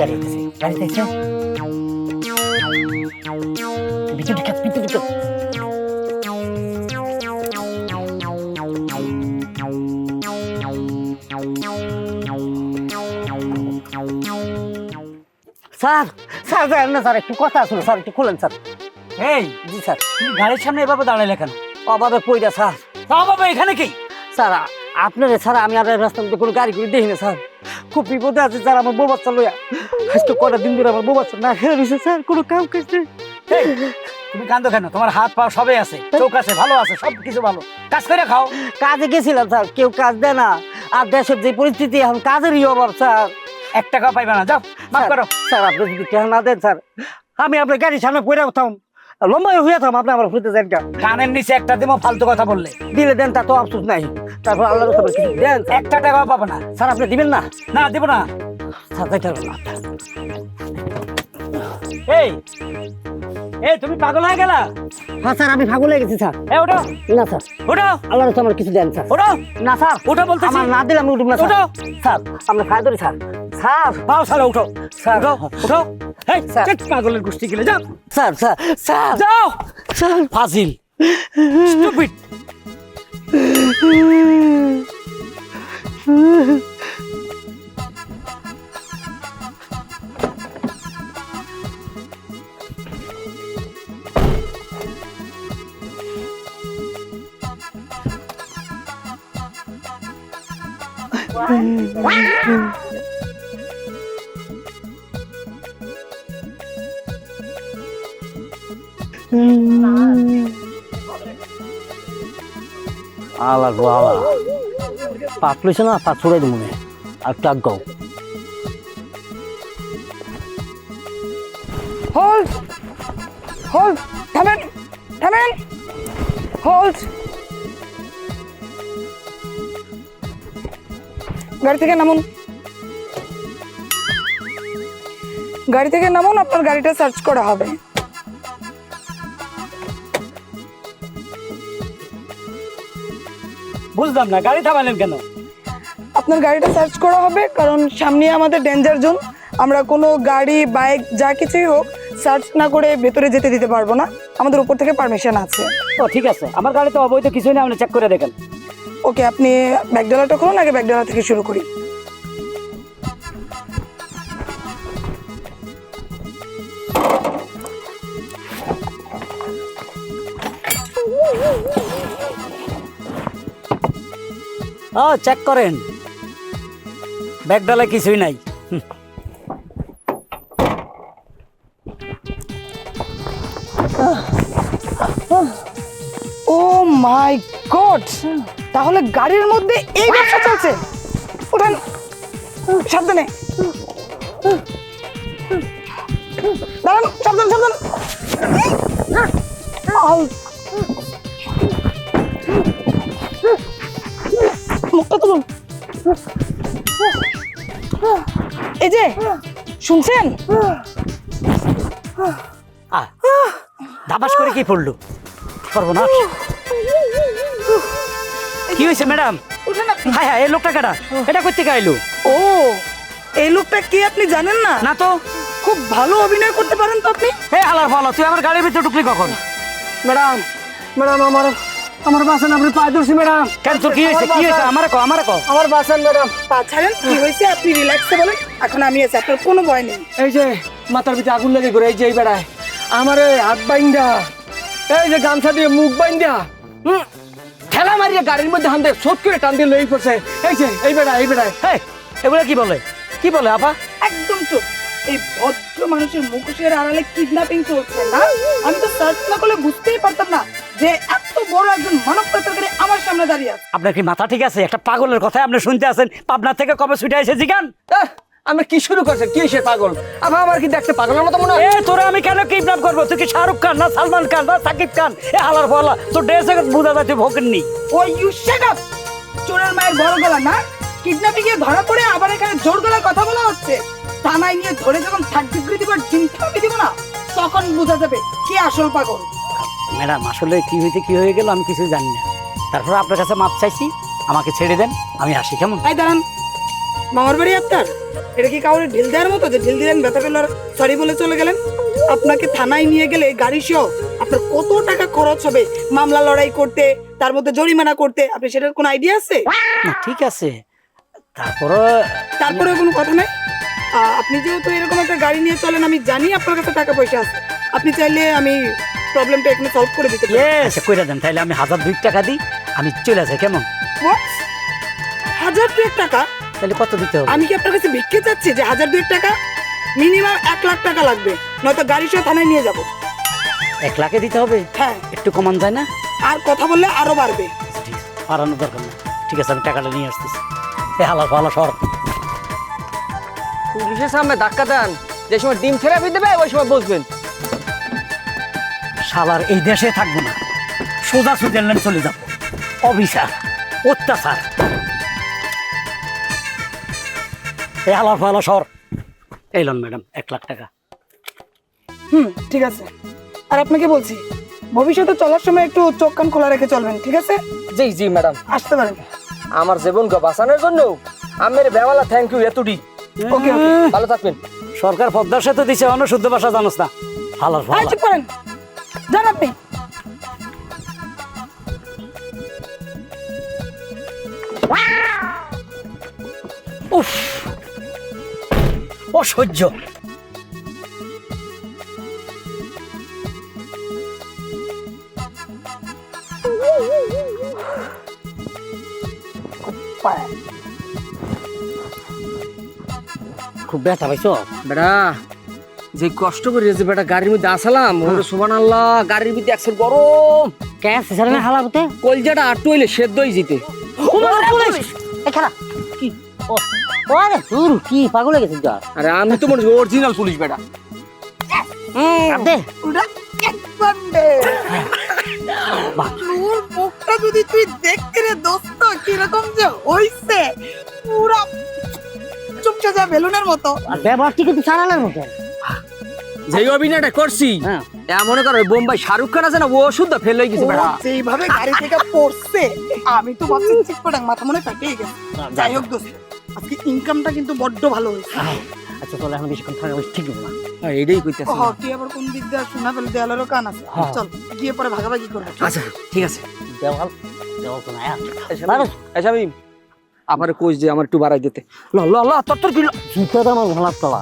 গাড়ি উঠতেছে গাড়ি দেখছে ভিতরে ঢুকে ভিতরে ঢুকে স্যার স্যার স্যার না স্যার একটু কথা আসলো স্যার একটু খোলেন স্যার। এই জি স্যার। গাড়ির সামনে এভাবে দাঁড়াইলে কেন? অভাবে কইরা স্যার। বাবা এখানে কি? স্যার আপনার স্যার আমি আর রাস্তার কোনো গাড়ি করে দেখি না স্যার। খুব বিপদে আছে স্যার আমার বউ বাচ্চা লইয়া। আজকে কটা দিন ধরে আমার বউ বাচ্চা না খেয়ে রয়েছে স্যার কোনো কাম এই, তুমি কান্দো কেন? তোমার হাত পা সবই আছে চোখ আছে ভালো আছে সব কিছু ভালো। কাজ করে খাও। কাজে গেছিলাম স্যার কেউ কাজ দেয় না। আর দেশের যে পরিস্থিতি এখন কাজেরই অভাব স্যার। এক টাকা পাইবে না যাও মাফ করো। স্যার আপনি যদি টাকা না দেন স্যার আমি আপনার গাড়ির সামনে পড়ে উঠাম লম্বা হয়ে থাম আপনি আমার ফুটে যান। কানের নিচে একটা দিমো ফালতু কথা বললে। দিলে দেন তা তো আফসোস নাই। তারপর আল্লাহর দেন একটা টাকাও পাবে না। স্যার আপনি দিবেন না? না দিব না। স্যার যাইতে হবে না। এই এই তুমি পাগল হয়ে গেলা? হ্যাঁ স্যার আমি ভাগু লেগেছি স্যার। এ ওঠো। না স্যার। ওঠো। আল্লাহর উপর আমার কিছু দেন স্যার। ওঠো। না স্যার। ওঠো বলতেছি। আমার না দিলে আমি উঠব না স্যার। ওঠো। স্যার আমরা ধরি স্যার। স্যার। পাও সারা উঠো স্যার উঠো এই স্যার। চেক পাগলের গোষ্ঠী গেলে যাও। Sir sir sir. যাও। স্যার। ফাজিল। স্টুপিড আলা গো আলা। পাত না, পাত ছড়াই দিব আর টাক গাও। হোল্ড হোল্ড থামেন থামেন। হোল্ড গাড়ি থেকে নামুন। গাড়ি থেকে নামুন, আপনার গাড়িটা সার্চ করা হবে। বুঝলাম না গাড়ি থামালেন কেন? আপনার গাড়িটা সার্চ করা হবে কারণ সামনে আমাদের ডেঞ্জার জোন আমরা কোনো গাড়ি বাইক যা কিছুই হোক সার্চ না করে ভেতরে যেতে দিতে পারব না। আমাদের উপর থেকে পারমিশন আছে। ও ঠিক আছে। আমার গাড়িতে অবৈধ কিছুই না আপনি চেক করে দেখেন। ওকে আপনি ব্যাগডালাটা খুলুন আগে ব্যাগডালা থেকে শুরু করি। ও চেক করেন। ব্যাগ ডালে কিছুই নাই। Oh my god! তাহলে গাড়ির মধ্যে এই ব্যবসা চলছে। উঠেন। সাবধানে। দাঁড়ান, সাবধান সাবধান। এই যে শুনছেন? আহ, ধাপাস করে কি পড়ল? সর্বনাশ। কি হয়েছে ম্যাডাম? হ্যাঁ হ্যাঁ এই লোকটা কাটা এটা করতে গাইলো ও এই লোকটা কি আপনি জানেন না? না তো। খুব ভালো অভিনয় করতে পারেন তো আপনি। হ্যাঁ আলার ভালো তুই আমার গাড়ির ভিতরে ঢুকলি কখন? ম্যাডাম ম্যাডাম আমার আমার বাসন আপনি পায়ে ধরছি ম্যাডাম। কেন তোর কি হয়েছে? কি হয়েছে? আমার কো আমার কো আমার বাসন ম্যাডাম। পা ছাড়েন কি হয়েছে? আপনি রিল্যাক্সে বলেন। এখন আমি আছি আপনার কোনো ভয় নেই। এই যে মাথার ভিতরে আগুন লেগে ঘুরে এই যে এই বেড়ায়। আমার এই হাত বাইন্দা। এই যে গামছা দিয়ে মুখ বাইন্দা। হুম, ঠেলা মারিয়ে গাড়ির মধ্যে হান দেয় সোট করে টান দিয়ে লই পড়ছে। এই যে এই বেড়া এই বেড়ায়। হেই এগুলো কি বলে? কি বলে আপা? একদম চুপ। এই ভদ্র মানুষের মুখোশের আড়ালে কিডন্যাপিং চলছে না? আমি তো সার্চ না করলে বুঝতেই পারতাম না। যে এত বড় একজন মানব পাচারকারী আমার সামনে দাঁড়িয়ে আছে। আপনার কি মাথা ঠিক আছে? একটা পাগলের কথা আপনি শুনতে আছেন। পাবনা থেকে কবে ছুটে এসে জিগান? আমরা কি শুরু করছেন? কি সে পাগল? আবার আমার কি দেখতে পাগলের মতো মনে হয়? এ তোরা আমি কেন কিডন্যাপ করব? তুই কি শাহরুখ খান না সালমান খান না সাকিব খান? এ হালার ফলা তোর ড্রেসে বোঝা তুই ভোগেননি ওই ইউ শাট আপ চোরের মায়ের বড় গলা না? কিডন্যাপিং এ ধরা পড়ে আবার এখানে জোর গলায় কথা বলা হচ্ছে। থানায় নিয়ে ধরে যখন থার্ড ডিগ্রি দিবার চিন্তা দিব না? তখন বোঝা যাবে কে আসল পাগল। ম্যাডাম আসলে কি হইতে কি হয়ে গেল আমি কিছু জানি না। তারপর আপনার কাছে মাপ চাইছি আমাকে ছেড়ে দেন আমি আসি কেমন? এই দাঁড়ান। মামার বাড়ি আপনার? এটা কি কাউরে ঢিল দেওয়ার মতো যে ঢিল দিলেন ব্যথা পেল সরি বলে চলে গেলেন? আপনাকে থানায় নিয়ে গেলে গাড়ি সহ আপনার কত টাকা খরচ হবে? মামলা লড়াই করতে তার মধ্যে জরিমানা করতে আপনি সেটার কোনো আইডিয়া আছে? না ঠিক আছে। তারপরে তারপরে কোনো কথা নাই? আহ, আপনি যেহেতু এরকম একটা গাড়ি নিয়ে চলেন আমি জানি আপনার কাছে টাকা পয়সা আছে। আপনি চাইলে আমি প্রবলেমটা এখানে সলভ করে দিতে পারি। আচ্ছা কইরা দেন তাহলে আমি হাজার দুই টাকা দিই আমি চলে যাই কেমন? হাজার দুয়েক টাকা? তাহলে কত দিতে হবে? আমি কি আপনার কাছে ভিক্ষে চাচ্ছি যে হাজার দুয়েক টাকা? মিনিমাম এক লাখ টাকা লাগবে নয়তো গাড়ি সহ থানায় নিয়ে যাব। এক লাখে দিতে হবে? হ্যাঁ। একটু কমান যায় না? আর কথা বললে আরও বাড়বে। হারানোর দরকার নেই। ঠিক আছে আমি টাকাটা নিয়ে আসতেছি। এ হালা সর। পুলিশের সামনে ধাক্কা দেন। যে সময় ডিম থেরাপি দেবে ওই সময় বসবেন শালার এই দেশে থাকব না। সোজা সুইজারল্যান্ড চলে যাব। অবিচার অত্যাচার। এই ফালা সর। এলন ম্যাডাম এক লাখ টাকা। হুম ঠিক আছে। আর আপনাকে বলছি ভবিষ্যতে চলার সময় একটু চোখ কান খোলা রেখে চলবেন ঠিক আছে? জি জি ম্যাডাম। আসতে পারেন। আমার জীবনকে বাঁচানোর জন্য আমের বেওয়ালা থ্যাংক ইউ এতটি। ওকে ওকে। ভালো থাকবেন। সরকার পদ্মার সাথে দিছে অন্য শুদ্ধ ভাষা জানোস না। যান আপনি উফ। অসহ্য। খুব ব্যথা পাইছো? বেটা যে কষ্ট করে যে বেটা গাড়ির মধ্যে আসালাম ওরে সুবান আল্লাহ গাড়ির মধ্যে একশো গরম। কেন সিসারে হালা হতে কলজাটা আটু হইলে সেদ্ধ হয়ে যেতে। এখানা কি? ও কি পাগল হয়ে গেছিস যা আরে আমি তো মনে অরিজিনাল পুলিশ বেটা। দে। একবারে নূর মুখটা যদি তুই দেখতে রে দোস্ত কীরকম যে হইছে। পুরা চুপচে যা বেলুনের মতো। আর ব্যবহার ঠিক কিন্তু চালানোর মতো। যেই অভিনয়টা করছি। হ্যাঁ। এমন করে বোম্বাই শাহরুখ খান আছে না ও শুদ্ধ ফেল হয়ে গেছে গাড়ি থেকে পড়ছে আমি তো ভাবছি মাথা মনে গেছে। যাই হোক দোস্ত আজকে ইনকামটা কিন্তু বড্ড ভালো হয়েছে। আচ্ছা চলে এখন বেশিক্ষণ থাকা ঠিক না হ্যাঁ, এটাই কইতেছি। ও তুই আবার কোন দিক দিয়ে শোনা ফেলে দেয়ালেরও কান আছে। হ্যাঁ। চল গিয়ে পরে ভাগাভাগি করব আচ্ছা ঠিক আছে। দেওয়াল দেওয়াল তো নাই আচ্ছা। আমি আমার কোচ যে আমার একটু বাড়াই দিতে। ল ল ল তোর তোর কি জুতাটা আমার ভালো তলা।